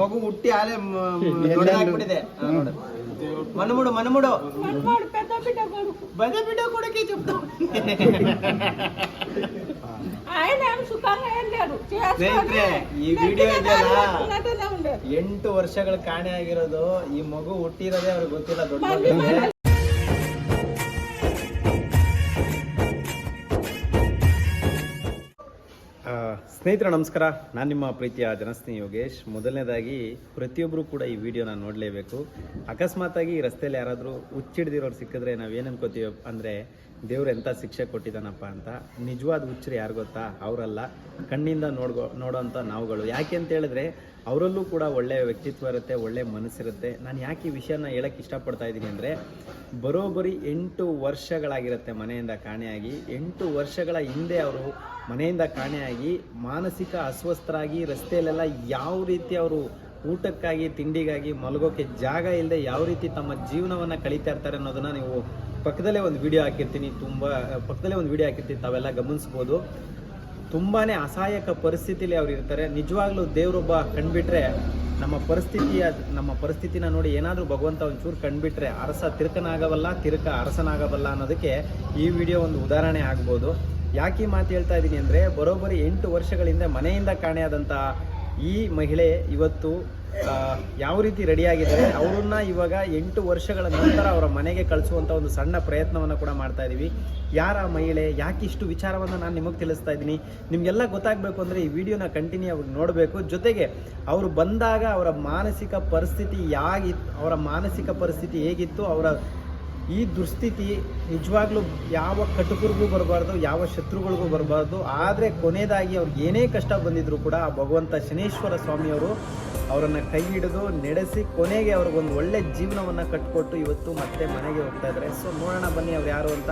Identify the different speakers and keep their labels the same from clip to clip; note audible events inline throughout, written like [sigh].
Speaker 1: ಮಗು ಹುಟ್ಟಿ ಆಲೆ ದೊಡ್ಡದಾಗ್ಬಿಟ್ಟಿದೆ. ಮನಮುಡು
Speaker 2: ಮನಮುಡು ಬಂದೆ ಬಿಡೋ ಕೊಡಕ್ಕೆ
Speaker 1: ಸ್ನೇಹಿತರೆ ಈ ವಿಡಿಯೋ ಎಂಟು ವರ್ಷಗಳ ಕಾಣೆ ಆಗಿರೋದು ಈ ಮಗು ಹುಟ್ಟಿರೋದೇ ಅವ್ರಿಗೆ ಗೊತ್ತಿಲ್ಲ ದೊಡ್ಡ ಸ್ನೇಹಿತರೆ, ನಮಸ್ಕಾರ. ನಾನು ನಿಮ್ಮ ಪ್ರೀತಿಯ ಜನಸ್ನೇಹಿ ಯೋಗೇಶ್. ಮೊದಲನೇದಾಗಿ ಪ್ರತಿಯೊಬ್ಬರು ಕೂಡ ಈ ವಿಡಿಯೋನ ನೋಡಲೇಬೇಕು. ಅಕಸ್ಮಾತಾಗಿ ಈ ರಸ್ತೆಯಲ್ಲಿ ಯಾರಾದರೂ ಹುಚ್ಚಿಡ್ದಿರೋರು ಸಿಕ್ಕಿದ್ರೆ ನಾವು ಏನು ಅನ್ಕೋತೀವಿ ಅಂದರೆ, ದೇವ್ರು ಎಂಥ ಶಿಕ್ಷೆ ಕೊಟ್ಟಿದ್ದಾನಪ್ಪ ಅಂತ. ನಿಜವಾದ ಹುಚ್ಚರು ಯಾರು ಗೊತ್ತಾ? ಅವರಲ್ಲ. ಕಣ್ಣಿಂದ ನೋಡ್ಗೋ ನೋಡೋಂಥ ನಾವುಗಳು. ಯಾಕೆ ಅಂತ ಹೇಳಿದ್ರೆ ಅವರಲ್ಲೂ ಕೂಡ ಒಳ್ಳೆಯ ವ್ಯಕ್ತಿತ್ವ ಇರುತ್ತೆ ಒಳ್ಳೆಯ ಮನಸ್ಸಿರುತ್ತೆ. ನಾನು ಯಾಕೆ ಈ ವಿಷಯನ ಹೇಳಕ್ಕೆ ಇಷ್ಟಪಡ್ತಾ ಇದ್ದೀನಿ ಅಂದರೆ, ಬರೋಬ್ಬರಿ ಎಂಟು ವರ್ಷಗಳಾಗಿರುತ್ತೆ ಮನೆಯಿಂದ ಕಾಣೆಯಾಗಿ. ಎಂಟು ವರ್ಷಗಳ ಹಿಂದೆ ಅವರು ಮನೆಯಿಂದ ಕಾಣೆಯಾಗಿ ಮಾನಸಿಕ ಅಸ್ವಸ್ಥರಾಗಿ ರಸ್ತೆಯಲ್ಲೆಲ್ಲ ಯಾವ ರೀತಿ ಅವರು ಊಟಕ್ಕಾಗಿ, ತಿಂಡಿಗಾಗಿ ಮಲಗೋಕೆ ಜಾಗ ಇಲ್ಲದೆ ಯಾವ ರೀತಿ ತಮ್ಮ ಜೀವನವನ್ನು ಕಳೀತಾ ಇರ್ತಾರೆ ಅನ್ನೋದನ್ನು ನೀವು ಪಕ್ಕದಲ್ಲೇ ಒಂದು ವಿಡಿಯೋ ಹಾಕಿರ್ತೀನಿ. ತುಂಬ, ಪಕ್ಕದಲ್ಲೇ ಒಂದು ವಿಡಿಯೋ ಹಾಕಿರ್ತೀನಿ. ತಾವೆಲ್ಲ ಗಮನಿಸ್ಬೋದು. ತುಂಬಾನೇ ಅಸಹಾಯಕ ಪರಿಸ್ಥಿತಿಲಿ ಅವ್ರು ಇರ್ತಾರೆ. ನಿಜವಾಗ್ಲೂ ದೇವರೊಬ್ಬ ಕಂಡ್ಬಿಟ್ರೆ ನಮ್ಮ ಪರಿಸ್ಥಿತಿಯ, ನಮ್ಮ ಪರಿಸ್ಥಿತಿನ ನೋಡಿ ಏನಾದರೂ ಭಗವಂತ ಒಂಚೂರು ಕಂಡ್ಬಿಟ್ರೆ ಅರಸ ತಿರುಕನಾಗವಲ್ಲ ತಿರುಕ ಅರಸನಾಗಬಲ್ಲ ಅನ್ನೋದಕ್ಕೆ ಈ ವಿಡಿಯೋ ಒಂದು ಉದಾಹರಣೆ ಆಗ್ಬೋದು. ಯಾಕೆ ಮಾತು ಹೇಳ್ತಾ ಇದ್ದೀನಿ ಅಂದರೆ, ಬರೋಬ್ಬರಿ ಎಂಟು ವರ್ಷಗಳಿಂದ ಮನೆಯಿಂದ ಕಾಣೆಯಾದಂಥ ಈ ಮಹಿಳೆ ಇವತ್ತು ಯಾವ ರೀತಿ ರೆಡಿಯಾಗಿದ್ದಾರೆ ಅವರನ್ನ ಇವಾಗ ಎಂಟು ವರ್ಷಗಳ ನಂತರ ಅವರ ಮನೆಗೆ ಕಳಿಸುವಂಥ ಒಂದು ಸಣ್ಣ ಪ್ರಯತ್ನವನ್ನು ಕೂಡ ಮಾಡ್ತಾ ಇದೀವಿ. ಯಾರ ಮಹಿಳೆ ಯಾಕೆ ಇಷ್ಟು ವಿಚಾರವನ್ನು ನಾನು ನಿಮಗೆ ತಿಳಿಸ್ತಾ ಇದ್ದೀನಿ. ನಿಮಗೆಲ್ಲ ಗೊತ್ತಾಗಬೇಕು ಅಂದರೆ ಈ ವಿಡಿಯೋನ ಕಂಟಿನ್ಯೂ ಆಗಿ ನೋಡಬೇಕು. ಜೊತೆಗೆ ಅವರು ಬಂದಾಗ ಅವರ ಮಾನಸಿಕ ಪರಿಸ್ಥಿತಿ ಯಾಗಿತ್ತು ಅವರ ಮಾನಸಿಕ ಪರಿಸ್ಥಿತಿ ಹೇಗಿತ್ತು, ಅವರ ಈ ದುಸ್ಥಿತಿ ನಿಜವಾಗ್ಲೂ ಯಾವ ಕಟುಕರಿಗೂ ಬರಬಾರ್ದು, ಯಾವ ಶತ್ರುಗಳಿಗೂ ಬರಬಾರ್ದು. ಆದರೆ ಕೊನೆಯದಾಗಿ ಅವ್ರಿಗೆ ಏನೇ ಕಷ್ಟ ಬಂದಿದ್ರು ಕೂಡ ಆ ಭಗವಂತ ಶನೇಶ್ವರ ಸ್ವಾಮಿಯವರು ಅವರನ್ನು ಕೈ ಹಿಡಿದು ನಡೆಸಿ ಕೊನೆಗೆ ಅವ್ರಿಗೊಂದು ಒಳ್ಳೆ ಜೀವನವನ್ನು ಕಟ್ಟಿಕೊಟ್ಟು ಇವತ್ತು ಮತ್ತೆ ಮನೆಗೆ ಹೋಗ್ತಾ ಇದ್ದಾರೆ. ಸೊ ನೋಡೋಣ ಬನ್ನಿ ಅವ್ರು ಯಾರು ಅಂತ.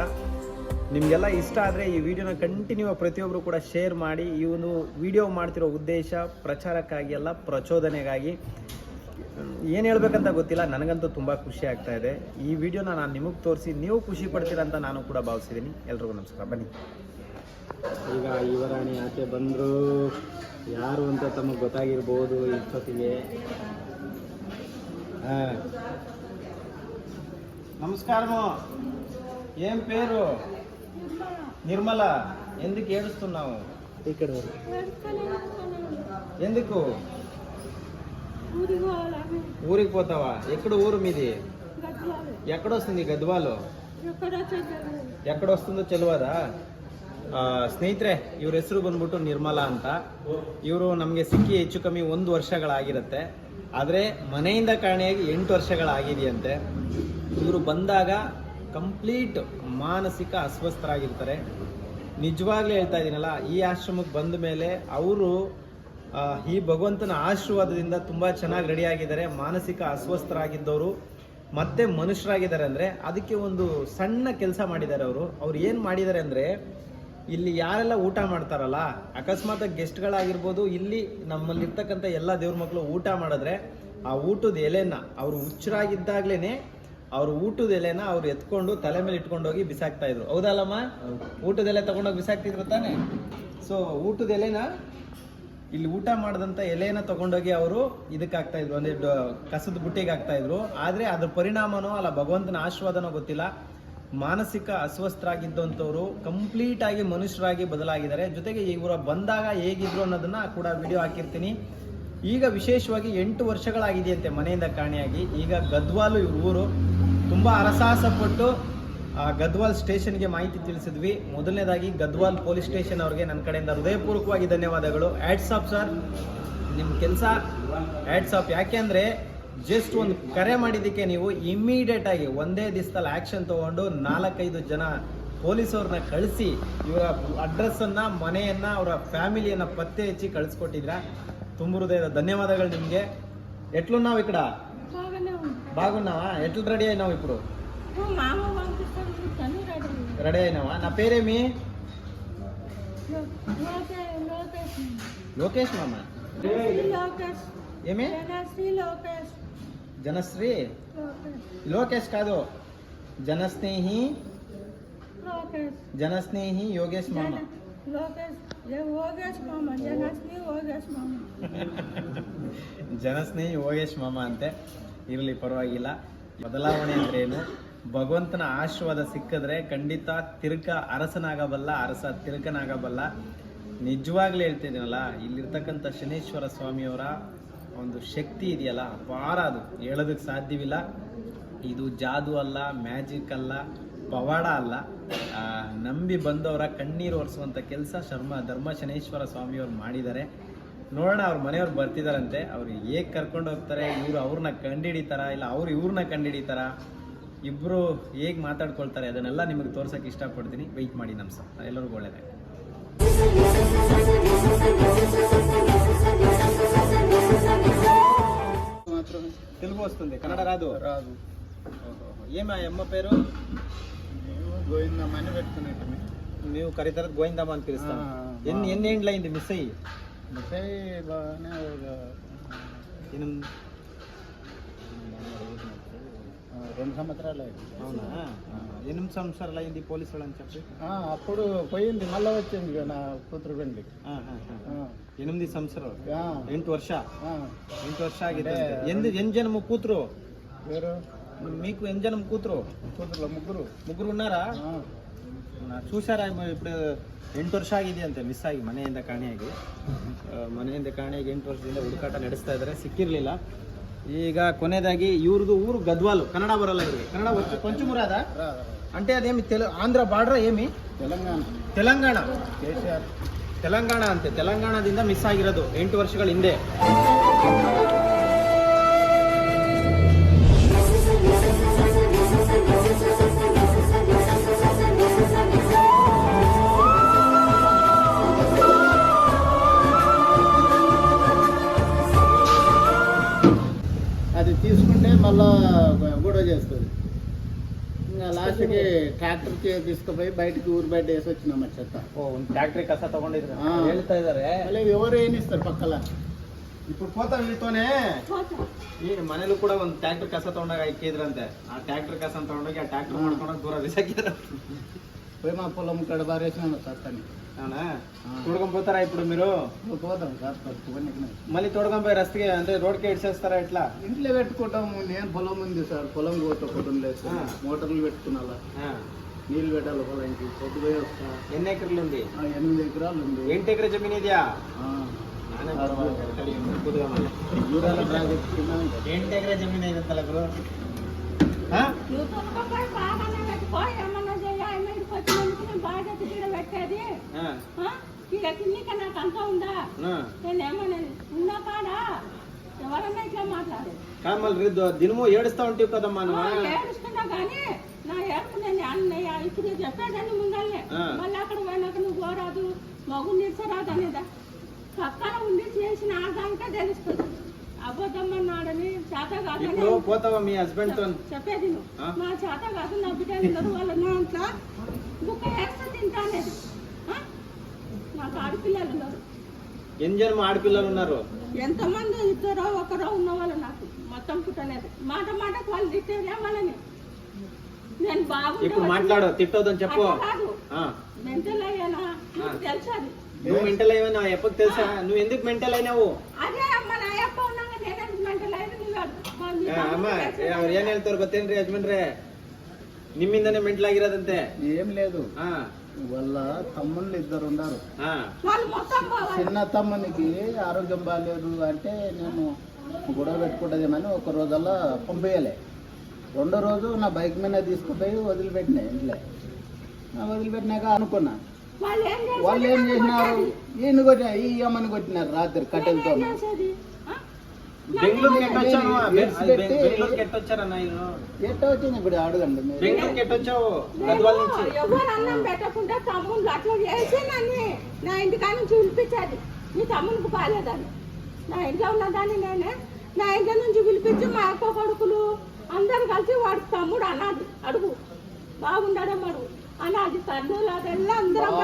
Speaker 1: ನಿಮಗೆಲ್ಲ ಇಷ್ಟ ಆದರೆ ಈ ವಿಡಿಯೋನ ಕಂಟಿನ್ಯೂ ಪ್ರತಿಯೊಬ್ಬರು ಕೂಡ ಶೇರ್ ಮಾಡಿ. ಈ ಒಂದು ವಿಡಿಯೋ ಮಾಡ್ತಿರೋ ಉದ್ದೇಶ ಪ್ರಚಾರಕ್ಕಾಗಿ ಅಲ್ಲ, ಪ್ರಚೋದನೆಗಾಗಿ. ಏನು ಹೇಳ್ಬೇಕಂತ ಗೊತ್ತಿಲ್ಲ ನನಗಂತೂ ತುಂಬ ಖುಷಿ ಆಗ್ತಾ ಇದೆ ಈ ವಿಡಿಯೋನ ನಾನು ನಿಮಗೆ ತೋರಿಸಿ ನೀವು ಖುಷಿ ಪಡ್ತೀರ ಅಂತ ನಾನು ಕೂಡ ಭಾವಿಸಿದ್ದೀನಿ ಎಲ್ರಿಗೂ ನಮಸ್ಕಾರ ಬನ್ನಿ ಈಗ ಯುವರಾಣಿ ಆಚೆ ಬಂದರು ಯಾರು ಅಂತ ತಮಗೆ ಗೊತ್ತಾಗಿರ್ಬೋದು ಇಷ್ಟೊತ್ತಿಗೆ నమస్కారము ఏం పేరు నిర్మల ఎందుకు ఏడుస్తున్నావు ఇక్కడ ఎందుకు
Speaker 2: ఊరికి పోవాలని
Speaker 1: ఊరికి పోతావా ఎక్కడ ఊరు మీది
Speaker 2: గద్వాలు
Speaker 1: ఎక్కడొస్తుంది గద్వాలు
Speaker 2: ఎక్కడ చెల్లెలు
Speaker 1: ಎಕಡೆ ವಸ್ತುಂದು ಚೆಲುವದ ಸ್ನೇಹಿತರೆ ಇವ್ರ ಹೆಸರು ಬಂದ್ಬಿಟ್ಟು ನಿರ್ಮಲಾ ಅಂತ ಇವರು ನಮಗೆ ಸಿಕ್ಕಿ ಹೆಚ್ಚು ಕಮ್ಮಿ ಒಂದು ವರ್ಷಗಳಾಗಿರುತ್ತೆ ಆದರೆ ಮನೆಯಿಂದ ಕಾಣೆಯಾಗಿ ಎಂಟು ವರ್ಷಗಳಾಗಿದೆಯಂತೆ ಇವರು ಬಂದಾಗ ಕಂಪ್ಲೀಟ್ ಮಾನಸಿಕ ಅಸ್ವಸ್ಥರಾಗಿರ್ತಾರೆ ನಿಜವಾಗ್ಲೂ ಹೇಳ್ತಾ ಇದ್ದೀನಲ್ಲ ಈ ಆಶ್ರಮಕ್ಕೆ ಬಂದ ಮೇಲೆ ಅವರು ಈ ಭಗವಂತನ ಆಶೀರ್ವಾದದಿಂದ ತುಂಬ ಚೆನ್ನಾಗಿ ರೆಡಿಯಾಗಿದ್ದಾರೆ. ಮಾನಸಿಕ ಅಸ್ವಸ್ಥರಾಗಿದ್ದವರು ಮತ್ತೆ ಮನುಷ್ಯರಾಗಿದ್ದಾರೆ ಅಂದರೆ ಅದಕ್ಕೆ ಒಂದು ಸಣ್ಣ ಕೆಲಸ ಮಾಡಿದ್ದಾರೆ ಅವರು. ಅವ್ರು ಏನು ಮಾಡಿದ್ದಾರೆ ಅಂದರೆ ಇಲ್ಲಿ ಯಾರೆಲ್ಲ ಊಟ ಮಾಡ್ತಾರಲ್ಲ ಅಕಸ್ಮಾತ್ ಗೆಸ್ಟ್ಗಳಾಗಿರ್ಬೋದು ಇಲ್ಲಿ ನಮ್ಮಲ್ಲಿರ್ತಕ್ಕಂಥ ಎಲ್ಲ ದೇವ್ರ ಮಕ್ಕಳು ಊಟ ಮಾಡಿದ್ರೆ ಆ ಊಟದ ಎಲೆನ ಅವರು ಹುಚ್ಚರಾಗಿದ್ದಾಗ್ಲೇ ಅವ್ರ ಊಟದ ಎಲೆನ ಅವ್ರು ಎತ್ಕೊಂಡು ತಲೆ ಮೇಲೆ ಇಟ್ಕೊಂಡು ಹೋಗಿ ಬಿಸಾಕ್ತಾ ಇದ್ರು. ಹೌದಲ್ಲಮ್ಮ? ಊಟದ ಎಲೆ ತಗೊಂಡೋಗಿ ಬಿಸಾಕ್ತಿದ್ರು ತಾನೆ? ಸೊ ಊಟದ ಎಲೆನ ಇಲ್ಲಿ ಊಟ ಮಾಡಿದಂಥ ಎಲೆಯನ್ನು ತಗೊಂಡೋಗಿ ಅವರು ಇದಕ್ಕೆ ಹಾಕ್ತಾ ಇದ್ರು, ಅಂದ್ರೆ ಕಸದ ಬುಟ್ಟಿಗೆ ಹಾಕ್ತಾ ಇದ್ರು. ಆದರೆ ಅದ್ರ ಪರಿಣಾಮನೋ ಅಲ್ಲ, ಭಗವಂತನ ಆಶೀರ್ವಾದನೋ ಗೊತ್ತಿಲ್ಲ. ಮಾನಸಿಕ ಅಸ್ವಸ್ಥರಾಗಿದ್ದಂಥವ್ರು ಕಂಪ್ಲೀಟ್ ಆಗಿ ಮನುಷ್ಯರಾಗಿ ಬದಲಾಗಿದ್ದಾರೆ. ಜೊತೆಗೆ ಇವರ ಬಂದಾಗ ಹೇಗಿದ್ರು ಅನ್ನೋದನ್ನ ಕೂಡ ವಿಡಿಯೋ ಹಾಕಿರ್ತೀನಿ. ಈಗ ವಿಶೇಷವಾಗಿ ಎಂಟು ವರ್ಷಗಳಾಗಿದೆಯಂತೆ ಮನೆಯಿಂದ ಕಾಣೆಯಾಗಿ. ಈಗ ಗದ್ವಾಲು ಇವ್ರ ಊರು. ತುಂಬಾ ಹರಸಾಹಸ ಪಟ್ಟು ಆ ಗದ್ವಾಲ್ ಸ್ಟೇಷನ್ಗೆ ಮಾಹಿತಿ ತಿಳಿಸಿದ್ವಿ ಮೊದಲನೇದಾಗಿ ಗದ್ವಾಲ್ ಪೊಲೀಸ್ ಸ್ಟೇಷನ್ ಅವರಿಗೆ ನನ್ನ ಕಡೆಯಿಂದ ಹೃದಯಪೂರ್ವಕವಾಗಿ ಧನ್ಯವಾದಗಳು ಆ್ಯಡ್ಸ್ ಆಫ್ ಸರ್ ನಿಮ್ಮ ಕೆಲಸ ಆ್ಯಡ್ಸ್ ಆಫ್ ಯಾಕೆ ಅಂದರೆ ಜಸ್ಟ್ ಒಂದು ಕರೆ ಮಾಡಿದ್ದಕ್ಕೆ ನೀವು ಇಮ್ಮಿಡಿಯೇಟ್ ಆಗಿ ಒಂದೇ ದಿವಸದಲ್ಲಿ ಆ್ಯಕ್ಷನ್ ತಗೊಂಡು ನಾಲ್ಕೈದು ಜನ ಪೊಲೀಸವ್ರನ್ನ ಕಳಿಸಿ ಇವರ ಅಡ್ರೆಸ್ಸನ್ನು ಮನೆಯನ್ನು ಅವರ ಫ್ಯಾಮಿಲಿಯನ್ನು ಪತ್ತೆ ಹಚ್ಚಿ ಕಳಿಸ್ಕೊಟ್ಟಿದ್ರ ತುಂಬ ಹೃದಯದ ಧನ್ಯವಾದಗಳು ನಿಮಗೆ ఎట్లున్నావు ನಾವು ఇక్కడ
Speaker 2: బాగానే ఉంది
Speaker 1: బాగున్నావా ఎట్లు రెడీ అయినావు ఇప్పుడు
Speaker 2: నువ్వు మామ పంపిస్తాను కానీ రెడీ
Speaker 1: రెడీ అయినావా నా పేరేమి
Speaker 2: లోకేష్ లోకేష్
Speaker 1: లోకేష్ మామ
Speaker 2: శ్రీ లోకేష్
Speaker 1: ఏమి
Speaker 2: శ్రీ లోకేష్
Speaker 1: జనశ్రీ
Speaker 2: లోకేష్
Speaker 1: లోకేష్ కాదు జనస్నేహి
Speaker 2: లోకేష్
Speaker 1: జనస్నేహి యోగేష్ మామ
Speaker 2: జన ಲೋಕೇಶ್ ಏ ಹೋಗೇಶ್ ಮಾಮ ಜನಸ್ನಿ ಹೋಗೇಶ್ ಮಾಮ
Speaker 1: ಜನಸ್ನೇಹಿ ಯೋಗೇಶ್ ಮಾಮ [laughs] ಅಂತೆ ಇರಲಿ ಪರವಾಗಿಲ್ಲ ಬದಲಾವಣೆ ಅಂದ್ರೆ ಏನು ಭಗವಂತನ ಆಶೀರ್ವಾದ ಸಿಕ್ಕಿದ್ರೆ ಖಂಡಿತ ತಿರುಕ ಅರಸನಾಗಬಲ್ಲ, ಅರಸ ತಿರ್ಕನಾಗಬಲ್ಲ ನಿಜವಾಗ್ಲೂ ಹೇಳ್ತಿದ್ದೀನಲ್ಲ, ಇಲ್ಲಿರ್ತಕ್ಕಂಥ ಶನೇಶ್ವರ ಸ್ವಾಮಿಯವರ ಒಂದು ಶಕ್ತಿ ಇದೆಯಲ್ಲ, ಅಪಾರ ಅದು. ಹೇಳೋದಕ್ಕೆ ಸಾಧ್ಯವಿಲ್ಲ. ಇದು ಜಾದು ಅಲ್ಲ, ಮ್ಯಾಜಿಕ್ ಅಲ್ಲ, ಪವಾಡ ಅಲ್ಲ. ನಂಬಿ ಬಂದವರ ಕಣ್ಣೀರು ಒರೆಸುವಂಥ ಕೆಲಸ ಶರ್ಮ, ಧರ್ಮ ಶನೇಶ್ವರ ಸ್ವಾಮಿಯವರು ಮಾಡಿದ್ದಾರೆ. ನೋಡೋಣ, ಅವ್ರ ಮನೆಯವ್ರು ಬರ್ತಿದಾರಂತೆ. ಅವ್ರು ಹೇಗೆ ಕರ್ಕೊಂಡು ಹೋಗ್ತಾರೆ? ಇವರು ಅವ್ರನ್ನ ಕಂಡಿಡಿತಾರ? ಇಲ್ಲ, ಅವ್ರು ಇವ್ರನ್ನ ಕಂಡಿಡಿತಾರ? ಇಬ್ರು ಹೇಗೆ ಮಾತಾಡ್ಕೊಳ್ತಾರೆ ಅದನ್ನೆಲ್ಲ ನಿಮಗೆ ತೋರ್ಸಕ್ಕೆ ಇಷ್ಟಪಡ್ತೀನಿ ವೆಯ್ಟ್ ಮಾಡಿ ನಮ್ಮ ಸರ್ ಎಲ್ಲರಿಗೂ ಒಳ್ಳೇದೇ తెలుగు వస్తుంది కన్నడ రాదు
Speaker 3: రాదు
Speaker 1: ఏమా అమ్మ పేరు
Speaker 3: గోవిందమ్మని పెట్టుకునేట్టు
Speaker 1: మేము కరితర గోవిందమ్మ అని పిలుస్తాం
Speaker 3: ఆ,
Speaker 1: ఎన్ని ఎన్ని ఏండ్లు అయింది మిస్ అయ్యి
Speaker 3: మిఠాయి బాగానే ఒక
Speaker 1: ఎనిమిది ಎಂಟು ವರ್ಷ ಮಾತ್ರ ಅಲ್ಲ ಹೌದಾ? 8
Speaker 3: ವರ್ಷ ಅಲ್ಲ ಇಲ್ಲಿ ಪೊಲೀಸರು ಅಂತ ಹೇಳಿ ಆಕಡೆ್ ಹೋಗಿindi ಮಲ್ಲವತ್ತೆindi
Speaker 1: ನಾನು ಕೂತ್ರು ಬೆಂಡಿ
Speaker 3: ಹ
Speaker 1: ಹ 8
Speaker 3: ವರ್ಷ
Speaker 1: 8 ವರ್ಷ?
Speaker 3: ಆ
Speaker 1: 8 ವರ್ಷ ಆಗಿದೆ ಅಂತ. ಎಂಎ ಎಂಜನಮ ಕೂತ್ರೋ?
Speaker 3: ನೀವು ನಿಮಗೆ
Speaker 1: ಎಂಜನಮ ಕೂತ್ರೋ?
Speaker 3: ಕೂತ್ರಲ
Speaker 1: ಮುಗ್ಗುರು ಮುಗ್ಗುರು ಇದ್ದಾರಾ ನಾನು చూಸಾರಾ ವರ್ಷ ಆಗಿದೆ ಅಂತ ಮನೆಯಿಂದ ಕಾಣೆಯಾಗಿದೆ ಮನೆಯಿಂದ ಕಾಣೆಯಾಗಿದೆ ಎಂಟು ವರ್ಷದಿಂದ ಹುಡುಕಾಟ ನಡೆಸತಾ ಇದ್ದಾರೆ ಸಿಕ್ಕಿರಲಿಲ್ಲ. ಈಗ ಕೊನೆಯದಾಗಿ ಇವ್ರದ್ದು ಊರು ಗದ್ವಾಲು ಕನ್ನಡ ಬರಲ್ಲ ಇವ್ರಿಗೆ ಕನ್ನಡ వచ్చు కొంచెం రాదా
Speaker 3: రా, రా.
Speaker 1: అంటే అదేమి తెలు ఆంధ్ర బార్డర్ ఏమి
Speaker 3: తెలంగాణ
Speaker 1: తెలంగాణ
Speaker 3: కేసీఆర్
Speaker 1: ತೆಲಂಗಾಣ ಅಂತೆ ತೆಲಂಗಾಣದಿಂದ ಮಿಸ್ ಆಗಿರೋದು ಎಂಟು ವರ್ಷಗಳ ಹಿಂದೆ
Speaker 3: తీసుకుంటే మళ్ళా గొడవ చేస్తుంది ఇంకా లాస్ట్కి ట్రాక్టర్కి తీసుకుపోయి బయటికి ఊరు బయట వేసి వచ్చినాం ఆ చెత్త
Speaker 1: ಓ ಒಂದು ಫ್ಯಾಕ್ಟ್ರಿ ಕಸ ತಗೊಂಡಿದ್ರು
Speaker 3: ಹಾ.
Speaker 1: ಹೇಳ್ತಾ ಇದಾರೆ
Speaker 3: మళ్ళీ ఎవరు ఏనిస్తారు పక్కల
Speaker 1: ఇప్పుడు పోతా వీళ్ళతోనే
Speaker 2: ಹೋತ
Speaker 1: ಈ ಮನೇಲೂ ಕೂಡ ಒಂದು ಟ್ರ್ಯಾಕ್ಟರ್ ಕಸ ತಗೊಂಡಾಗ ಇಕ್ಕಿದ್ರಂತೆ ಆ ಟ್ರ್ಯಾಕ್ಟರ್ ಕಸ ತಗೊಂಡೋಗಿ ಆ ಟ್ರ್ಯಾಕ್ಟರ್ ಮಾಡ್ಕೊಂಡೋಗಿ ದೂರ ಬಿಸಾಕಿದ್ರು
Speaker 3: పోయి మా పొలం కడ బారేసినాను చెత్తని
Speaker 1: తోడుకొని పోతారా ఇప్పుడు మీరు? మళ్ళీ తోడుకొని పోయి రస్తే అంటే రోడ్కి ఇడిచేస్తారా ఎట్లా?
Speaker 3: ఇంట్లో పెట్టుకుంటాం నేను పొలం ఉంది సార్ పొలం పోతా పొలం లేదు మోటార్లు
Speaker 1: పెట్టుకున్నా
Speaker 3: నీళ్ళు పెట్టాలి పొలానికి? పొద్దు పోయి వస్తా.
Speaker 1: ఎన్ని ఎకరాలు ఉంది?
Speaker 3: ఎనిమిది ఎకరాలు ఉంది.
Speaker 2: ఎంటి ఎకరా జమీన్ ఇదియా? ఎంటి ఎకరా జమీన్ అయితే తలకు బాధ్యత తీర పెట్టేది? ఇక తిన్నిక నాకు అంతా ఉందా?
Speaker 1: ಹಾ
Speaker 2: నేను ఉన్నా కాడా? ఎవరన్నా ఇట్లా మాట్లాడేది
Speaker 1: కామల్ దినము ఏడుస్తా ఉంటివి కదమ్మా
Speaker 2: ఏడుస్తున్నా కానీ నా ఏడుపు నేను ఇప్పుడు చెప్పేదాన్ని ముందల్లే
Speaker 1: ఆ.
Speaker 2: మళ్ళీ అక్కడ పోయినాక నువ్వు పోరాదు మగు నిలిచరాదు అనేదా? పక్కన ఉండి చేసిన ఆదానికే తెలుస్తుంది. అబద్ధం అన్నాడని చేత
Speaker 1: ఇప్పుడు పోతావా మీ హస్బెండ్తో
Speaker 2: చెప్పేది? మా చేత కాదు నా బిడ్డలు వాళ్ళ దాంట్లో బుక్క వేస్తే తింటానేది ఆ? నాకు ఆడపిల్లలు ఉన్నారు
Speaker 1: ఎన్ని జన్మ ఆడపిల్లలు ఉన్నారు
Speaker 2: ఎంతమంది ఇద్దరో ఒకరో ఉన్న వాళ్ళు నాకు మొత్తం పుట్టలేదు మాట మాటకు వాళ్ళు తిట్టేదే వాళ్ళని నేను బాగుంటే
Speaker 1: ఇప్పుడు
Speaker 2: వచ్చి-
Speaker 1: మాట్లాడు తిట్టొద్దని చెప్పు
Speaker 2: అట్లా కాదు
Speaker 1: ఆ.
Speaker 2: మెంటల్ అయ్యానా నీకు
Speaker 1: ఆ.
Speaker 2: తెలుసు అది
Speaker 1: నువ్వు మెంటల్ అయ్యావు ఎప్పుడు తెలుసా నువ్వు ఎందుకు మెంటల్ అయినావు
Speaker 2: ಅದೇ ಅಮ್ಮ ನಾ ಯಪ್ಪ ఉన్నాక నేనే మెంటల్ అయ్యింది నువ్వు అడు. మా మీ
Speaker 1: ಏ, ಅಮ್ಮ
Speaker 2: ತಮ್ಮನಿಗೆ
Speaker 1: ಏ, ಅವ್ರು ಏನ್ ಹೇಳ್ತಾರ ಗೊತ್ತೇನ್ರಿ ಯಜಮಾನ್ರೆ నిమ్మిందనే ಮೆಂಟ್ಲಾಗಿರೋದಂತೆ
Speaker 3: ఏం లేదు. వాళ్ళ తమ్ముళ్ళు ఇద్దరు ఉన్నారు చిన్న తమ్మునికి ఆరోగ్యం బాగాలేదు అంటే నేను గొడవ పెట్టుకుంటుందేమని ఒక రోజల్లా పంపేయలే. రెండో రోజు నా బైక్ మీద తీసుకుపోయి వదిలిపెట్టినాయి ఇంట్లో. నా వదిలిపెట్టినాక అనుకున్నా.
Speaker 2: వాళ్ళు ఏం
Speaker 3: చేసినారు? ఈయన కొట్టిన ఈ అమ్మని కొట్టినారు రాత్రి కట్టెలతో
Speaker 2: ఆ?
Speaker 1: బెంగళూరుకి ఎట్టొచ్చావు
Speaker 3: బెడ్స్ పెట్టి-
Speaker 1: బెంగళూరుకి ఎట్టొచ్చారన్న వీళ్ళు
Speaker 3: ఎట్ట వచ్చింది ఇప్పుడు అడగండి మీరు.
Speaker 1: బెంగళూరుకి ఎట్టొచ్చావు గద్వాల నుంచి.
Speaker 2: ఎవరు అన్నం పెట్టకుండా తమ్ముళ్ళు అట్లా చేసి నన్ను నా ఇంటికా నుంచి నీ తమ్మునికి బాగాలేదని నా ఇంట్లో ఉన్నదాన్ని నేనే నా ఇంట్లో నుంచి పిలిపించి మా అక్క కొడుకులు అందరు కలిసి వాడి తమ్ముడు అన్నది అడుగు. బాగుండడం అడుగు అన్నది కర్నూలు అదెల్లా అందరం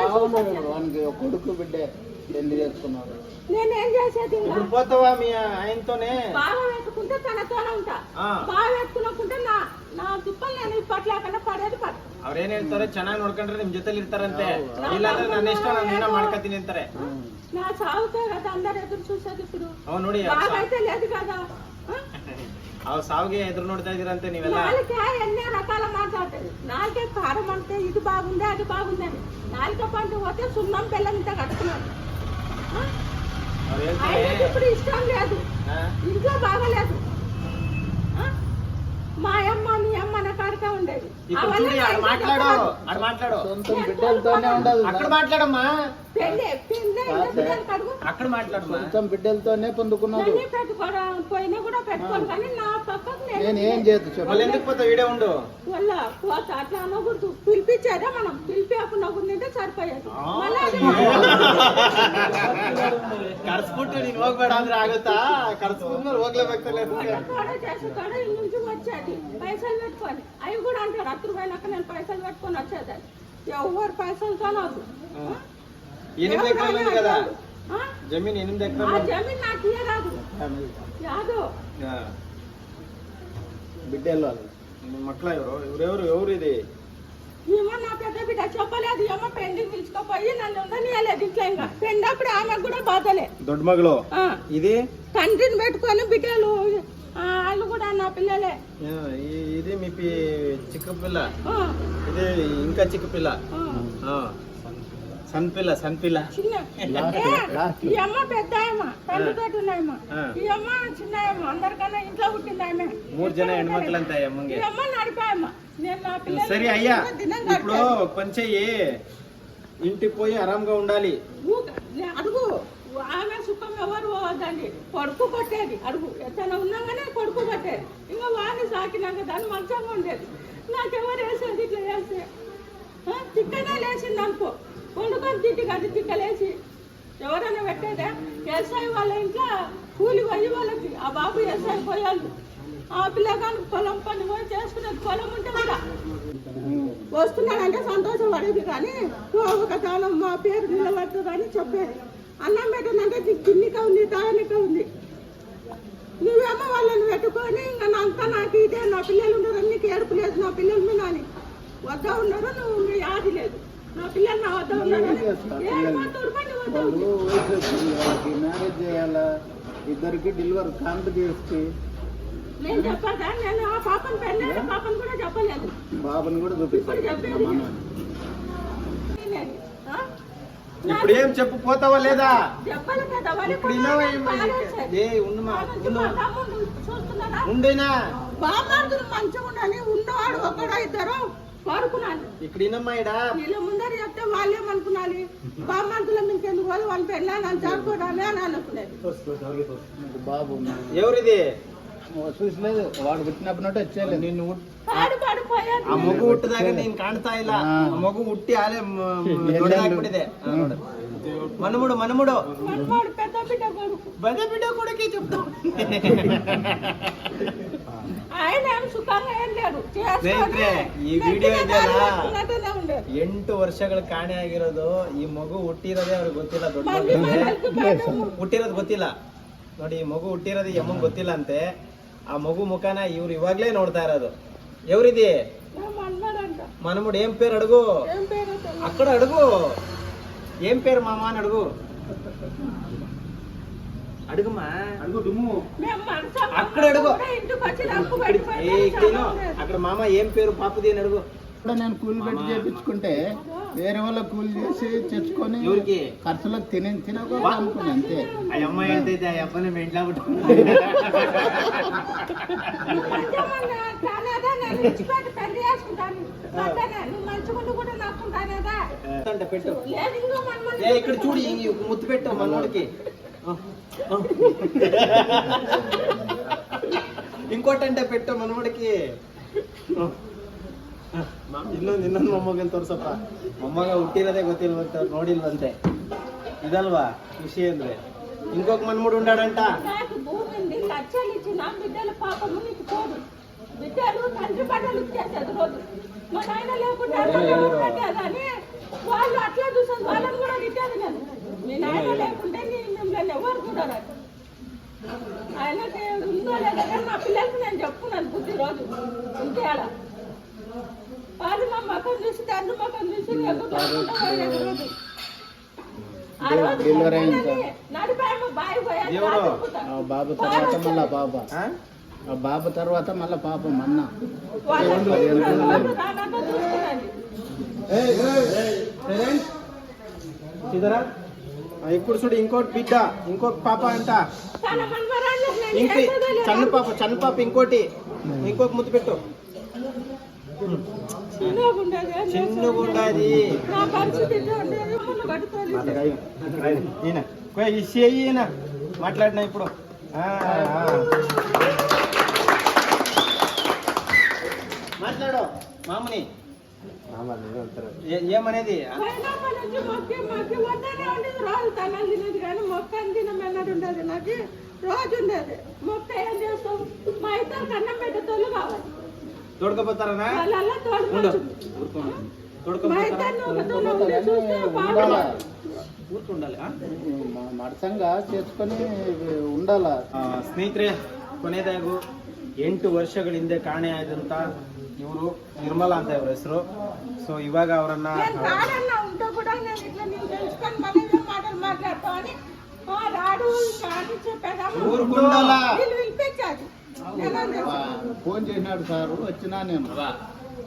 Speaker 3: కొడుకు బిడ్డే. పెళ్ళి చేసుకున్నాడు
Speaker 2: నేనేం చేసేది ఇంకా
Speaker 1: ఇప్పుడు పోతావా మీ ఆయనతోనే
Speaker 2: బాగా పెట్టుకుంటే పెట్టుకుంటే తనతోనే ఉంటా
Speaker 1: ఆ.
Speaker 2: బాగా పెట్టుకున్నకుంటే నా నా దుప్పలు నేను ఇప్పట్లాకన్నా ಪಡೆಯೋದು ಪಡ
Speaker 1: ಅವ್ರೇನ್ ಹೇಳ್ತಾರೆ ಚೆನ್ನಾಗಿ ನೋಡ್ಕೊಂಡ್ರೆ ನಿಮ್ ಜೊತೆಲಿ ಇರ್ತಾರಂತೆ
Speaker 2: ಹೌದು.
Speaker 1: ಇಲ್ಲಾಂದ್ರೆ ನನ್ನ ಇಷ್ಟ ನಾನು ಏನೋ ಮಾಡ್ಕೊತೀನಿ ಅಂತಾರೆ
Speaker 2: నా చావుతో కదా అందరు ఎదురు చూసేది ఇప్పుడు
Speaker 1: ಅವ್ ನೋಡಿ
Speaker 2: బాగా అయితే లేదు కదా ఆ?
Speaker 1: ಅವ್ ಸಾವಿಗೆ ಎದುರು ನೋಡ್ತಾ ಇದೀರಂತೆ ನೀವೆಲ್ಲ
Speaker 2: నాలుక ఎన్ని రకాల మాట్లాడుతుంది నాలుకే కారం అంటే ఇది బాగుంది అది బాగుంది అని నాలుక పంట పోతే సున్నం బెల్లం ఇంత కట్టుకున్నాను ఆ?
Speaker 1: ಅವ್ರು
Speaker 2: ఇష్టం లేదు ఇంట్లో బాగలేదు. మా అమ్మ మీ అమ్మ నా ఉండేది.
Speaker 3: బిడ్డలతోనే
Speaker 1: అక్కడ అక్కడ
Speaker 3: మాట్లాడు బిడ్డలతోనే
Speaker 2: పోయినా కూడా పెట్టుకోను కానీ నా పక్కకు
Speaker 3: నేను ఏం చేయదు
Speaker 2: పిలిపించారా మనం. పిలిపి అప్పుడు నవ్వుందంటే సరిపోయేది. [laughs]
Speaker 1: ಕರ್ಸ್ಬಿಟ್ಟು ನೀನ್ ಹೋಗ್ಬೇಡ ಅಂದ್ರೆ ಆಗುತ್ತಾ ಕರ್ಸ್ಬಿಟ್ಮೇಲೆ ಹೋಗ್ಲೇಬೇಕಾಗ್ತಲ್ಲ
Speaker 2: కాడ చేసి కాడ ఇల్లు నుంచి వచ్చేది పైసలు పెట్టుకొని అవి కూడా అంటారు అత్తరు పోయినాక నేను పైసలు పెట్టుకొని వచ్చేదాన్ని ఎవరు పైసలు కానవద్దు
Speaker 1: ఎనిమిది ఎకరాలు ఉంది కదా
Speaker 2: ఆ?
Speaker 1: జమీన్ ఎనిమిది
Speaker 2: ఆ
Speaker 1: ఎకరాలు
Speaker 2: జమీన్ నాకు ఇయ్యరాదు యాదు
Speaker 1: ఆ,
Speaker 3: బిడ్డలు వాళ్ళు
Speaker 1: ನಿಮ್ಮ ಮಕ್ಳ ಇವರು ಇವ್ರೆವ್ರು ఎవరు ఇది
Speaker 2: ఏమో నా పెద్ద బిడ్డ చెప్పలేదు. ఏమో పెండింగ్ పిలుచుకోపోయి నన్ను ఉండనియలేదు ఇంట్లో ఇంకా. పెండప్పుడు ఆమెకు కూడా బాధలే.
Speaker 1: దొడ్డు
Speaker 2: మగలో?
Speaker 1: ఇది?
Speaker 2: తండ్రిని పెట్టుకొని బిడ్డలు వాళ్ళు కూడా నా పిల్లలే.
Speaker 1: ఇది మీ చిక్క పిల్ల ఇది ఇంకా చిక్క పిల్ల
Speaker 2: సన్పిల్ల
Speaker 3: సన్పిల్ల
Speaker 2: ఈ అమ్మ పెద్ద తల్లి తోటి ఉన్నాయమ్మ. ఈ అమ్మ చిన్న ఆయమ్మ అందరికన్నా ఇంట్లో పుట్టింది ఆమె.
Speaker 1: మూడు జన ఎనిమిది
Speaker 2: అంత
Speaker 1: ఈ
Speaker 2: అమ్మ నడిపాయమ్మ. నేను నా పిల్లలు
Speaker 1: సరే అయ్యా ఇప్పుడు కొంచెం ఇంటికి పోయి ఆరాంగా ఉండాలి.
Speaker 2: అడుగు. ఆమె సుఖం ఎవరు పోవద్దండి. కొడుకు కొట్టేది. అడుగు. ఎట్లా ఉన్నాగానే కొడుకు కొట్టేది. ఇంకా వాడిని సాకినాక దాన్ని మంచంగా ఉండేది. నాకెవరు వేసేది ఇట్లా వేస్తే తిక్కనే లేచింది అనుకో. వండుకొని తిట్టి కాదు తిట్టలేసి ఎవరైనా పెట్టేదే ఎస్ఐ వాళ్ళ ఇంట్లో కూలి పోయి వాళ్ళకి ఆ బాబు ఎస్ఐ పోయాళ్ళు ఆ పిల్లగాని పొలం పని పోయి చేసుకునేది పొలం ఉంటే కూడా వస్తున్నాడంటే సంతోషపడేది కానీ ఒక కాలం మా పేరు నిలబడుతుందని చెప్పేది. అన్నం పెట్టనంటే గిన్నిక ఉంది తాగనిక ఉంది. నువ్వేమో వాళ్ళని పెట్టుకొని ఇంకా అంతా నాకు ఇదే నా పిల్లలు ఉండరు నీకు ఏడుపు లేదు నా పిల్లల మీద అని. వద్ద ఉన్నారు నువ్వు యాది లేదు. నా పిల్లలు నా వద్ద ఉన్నారు అని ఏడుపు తుడుపండి వద్ద
Speaker 3: వాళ్ళు వయసు వచ్చింది వాళ్ళకి మ్యారేజ్ చేయాలా? ఇద్దరికి డెలివరీ కాంత చేసి
Speaker 2: నేను చెప్పాగా నేను ఆ పాపను పెళ్ళాను పాపను కూడా చెప్పలేదు.
Speaker 3: బాబుని కూడా చూపిస్తాను?
Speaker 1: ఇప్పుడు ఏం చెప్పు పోతావా లేదా? ఇప్పుడు ఇన్నోవా ఏం
Speaker 2: కోరుకున్నాను
Speaker 1: ఇక్కడ ఇనమ్మా ఇడా
Speaker 2: వీళ్ళ ముందర చెప్తే వాళ్ళేమనుకున్నాలి బామార్దుల మీకు ఎందుకు పోదు వాళ్ళు పెళ్ళాను అని జరుపుకోవడాలి అని అనుకునేది
Speaker 3: బాబు ఉన్నాడు.
Speaker 1: ఎవరిది
Speaker 3: ఓ చూసలేదు వాడు పుట్టినప్పటి నుండి వచ్చేయలేదు
Speaker 1: నిన్ను
Speaker 2: పాడు పడిపోయాడు
Speaker 1: ಆ ಮಗು ಹುಟ್ಟಿದಾಗ ನೀನ್ ಕಾಣ್ತಾ ಇಲ್ಲ
Speaker 3: ಹಾ.
Speaker 1: ಆ ಮಗು ಹುಟ್ಟಿ ಆಲೆ ದೊಡ್ಡದಾಗ್ಬಿಟ್ಟಿದೆ ಮನುಮುಡು ಮನುಮುಡು
Speaker 2: మనవాడు పెద్ద బిడ్డ కొడుకు
Speaker 1: ಬದ ಬಿಡ ಕೊಡಕ್ಕೆ చెప్తా [laughs]
Speaker 2: ఆయన ఏం సుఖంగా ఏం లేడు
Speaker 1: ಸ್ನೇಹಿತರೆ, ಈ ವಿಡಿಯೋ
Speaker 2: నెత్తిన
Speaker 1: ಇದೆಯಲ್ಲ?
Speaker 2: గాలి పట్టుకున్నట్టునే ఉండేది.
Speaker 1: ಎಂಟು ವರ್ಷಗಳ ಕಾಣೆ ಆಗಿರೋದು ಈ ಮಗು ಹುಟ್ಟಿರೋದೇ ಅವ್ರಿಗೆ ಗೊತ್ತಿಲ್ಲ ದೊಡ್ಡ
Speaker 2: మళ్ళీ
Speaker 1: ಮಗುಗೆ.
Speaker 2: మనల్కి ಬೇಡ.
Speaker 1: ಹುಟ್ಟಿರೋದು ಗೊತ್ತಿಲ್ಲ ನೋಡಿ ಈ ಮಗು ಹುಟ್ಟಿರೋದು ಈ ಅಮ್ಮಂಗ್ ಗೊತ್ತಿಲ್ಲ ಅಂತೆ ಆ ಮಗು ಮುಖನ ಇವ್ರು ಇವಾಗ್ಲೇ ನೋಡ್ತಾ ಇರೋದು ఎవరిది
Speaker 2: నా మనవడంట
Speaker 1: మనముడు ఏం పేరు అడుగు
Speaker 2: ఏం పేరు తెలియదు.
Speaker 1: అక్కడ అడుగు ఏం పేరు మామ అని అడుగు అడుగుమా? అడుగు అక్కడ అడుగు. అక్కడ మామ ఏం పేరు పాపది అని అడుగు.
Speaker 3: నేను కూలి పెట్టి చేపించుకుంటే వేరే వాళ్ళ కూలి చేసి తెచ్చుకొని
Speaker 1: ఎవరికి?
Speaker 3: ఖర్చులకు తిని తినకూడదు అనుకున్నా అంతే.
Speaker 1: ఆ అమ్మాయి అయితే ఆ
Speaker 2: అబ్బాయి మేము
Speaker 1: ఇంట్లో [laughs] పెట్టు. ఇక్కడ చూడు ముద్దు పెట్టు మనోడికి [laughs] ఆ, ఆ. ఇంకోటంటే పెట్టు మనోడికి ಆ. ಆ, ಮ- ಇನ್ನೊಂದು ಇನ್ನೊಂದು ಮೊಮ್ಮಗನ್ ತೋರ್ಸಪ್ಪ ಮೊಮ್ಮಗ ಹುಟ್ಟಿರೋದೇ ಗೊತ್ತಿಲ್ವಂತ ನೋಡಿಲ್ವಂತೆ ಇದಲ್ವಾ ಖುಷಿ ಅಂದ್ರೆ ఇంకొక మనముడు ఉన్నాడంట
Speaker 2: నాకు భూమి ఉంది లక్షలు ఇచ్చి నా బిడ్డల పాపము నీకు పోదు బిడ్డలు తండ్రి బట్టలు ఇచ్చేసేది రోజు మా నాయన లేకుండా పెట్టేదని వాళ్ళు అట్లా చూసారు వాళ్ళని కూడా తిట్టేది నేను మీ నాయన లేకుంటే పిల్లలు ఎవరు చూడరాదు ఆయనకి ఉందో లేదో కానీ మా నేను చెప్పుకున్నాను బుద్ధి రోజు. ఇంకేళ వాళ్ళు మా చూసి తండ్రి చూసి
Speaker 3: బాబు తర్వాత మళ్ళా పాప. బాబు తర్వాత మళ్ళా పాప మన్న
Speaker 1: ఇదరా ఇప్పుడు చూడు ఇంకోటి బిడ్డ ఇంకో పాప అంట.
Speaker 2: ఇంటి
Speaker 1: చన్న పాప చన్న పాప ఇంకోటి. ఇంకోటి ముద్దు పెట్టు.
Speaker 2: చిన్నగుండది.
Speaker 1: ఈయన. మాట్లాడినా ఇప్పుడు. మాట్లాడు మామని. ఏమనేది
Speaker 2: పోయినప్పటి నుంచి మొక్కి మొక్కి వద్దనే ఉండేది, రోజు తనలు తినేది కానీ మొక్క అని తినమన్నది ఉండేది నాకు రోజు ఉండేది మొక్క ఏం చేస్తావు మా ఇద్దరు కన్నం పెట్టే తొలి కావాలి
Speaker 1: తోడుకపోతారనా
Speaker 2: వాళ్ళల్లా తోడు
Speaker 1: ఉండు
Speaker 2: మంచిది. మా
Speaker 1: తోడుకపోతారా
Speaker 2: ఇద్దరిని ఒక తొలి ఉండి చూస్తే
Speaker 3: ఉండాల
Speaker 2: బాగుండేది.
Speaker 1: ఊరుకుండాలి ఆ?
Speaker 3: మడసంగా చేసుకొని ఉండాల
Speaker 1: ಆ, ಸ್ನೇಹಿತರೆ ಕೊನೆಯದಾಗು ಎಂಟು ವರ್ಷಗಳ ಹಿಂದೆ ಕಾಣೆ ಆದಂತ ಇವರು ನಿರ್ಮಲಾ ಅಂತ ಇವ್ರ ಹೆಸರು ಸೊ ಇವಾಗ ಅವರನ್ನ
Speaker 2: నేను రాడన్నా ఉంటే కూడా నేను ఇట్లా నేను తెలుసుకొని మళ్ళీ ఏం మాటలు మాట్లాడతా అని ఆ, రాడు కాదు చెప్పేదాము
Speaker 1: ఊరుకుండాలా
Speaker 2: వీళ్ళు పిలిపించారు నేను అన్నా,
Speaker 3: ఫోన్ చేసినాడు సార్ వచ్చినా నేను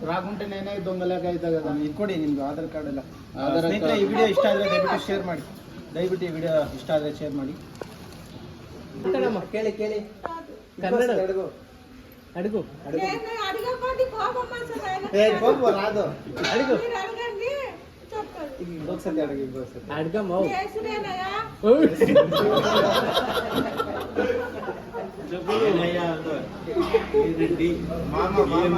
Speaker 3: రాకుంటే నేనే దొంగలేక అవుతా కదా
Speaker 1: ಇಟ್ಕೊಡಿ ನಿಮ್ದು ಆಧಾರ್ ಕಾರ್ಡ್ ಎಲ್ಲ
Speaker 3: ಆಧಾರ್
Speaker 1: ಸ್ನೇಹಿತರೆ ಈ ವಿಡಿಯೋ ಇಷ್ಟ ಆದ್ರೆ ದಯವಿಟ್ಟು ಶೇರ್ ಮಾಡಿ ದಯವಿಟ್ಟು ಈ ವಿಡಿಯೋ ಇಷ್ಟ ಆದ್ರೆ ಶೇರ್ ಮಾಡಿ ಕೇಳಿ ಕೇಳಿ ಕನ್ನಡ అడుగు
Speaker 2: అడుగు. రాదు. అడుగు.
Speaker 1: ఇంకొకసారి అడుగు ఇంకొకసారి.
Speaker 4: అడుగమ్మా. [laughs]
Speaker 1: మామ మామ.